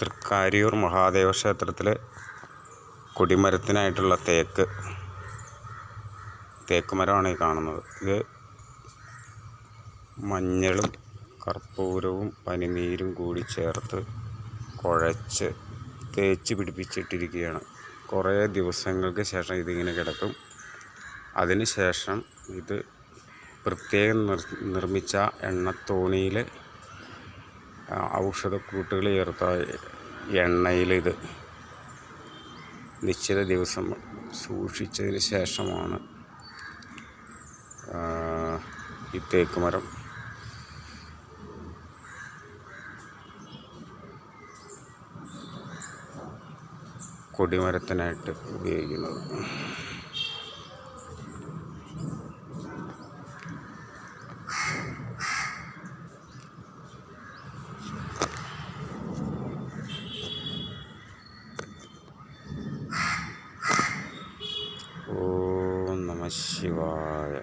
തൃക്കാരിയൂർ മഹാദേവ ക്ഷേത്രത്തിൽ കൊടിമരത്തിനായിട്ടുള്ള തേക്ക് തേക്ക് മരമാണ് ഈ കാണുന്നത്. ഇത് മഞ്ഞളും കർപ്പൂരവും പനിനീരും കൂടി ചേർത്ത് കുഴച്ച് തേച്ച് പിടിപ്പിച്ചിട്ടിരിക്കുകയാണ്. കുറേ ദിവസങ്ങൾക്ക് ശേഷം ഇതിങ്ങനെ കിടക്കും. അതിന് ശേഷം ഇത് പ്രത്യേകം നിർ നിർമ്മിച്ച എണ്ണത്തോണിയിൽ ഔഷധക്കൂട്ടുകൾ ചേർത്ത എണ്ണയിൽ ഇത് നിശ്ചിത ദിവസം സൂക്ഷിച്ചതിന് ശേഷമാണ് ഈ തേക്ക് മരം കൊടിമരത്തിനായിട്ട് ഉപയോഗിക്കുന്നത്. ఓం నమ శివాయ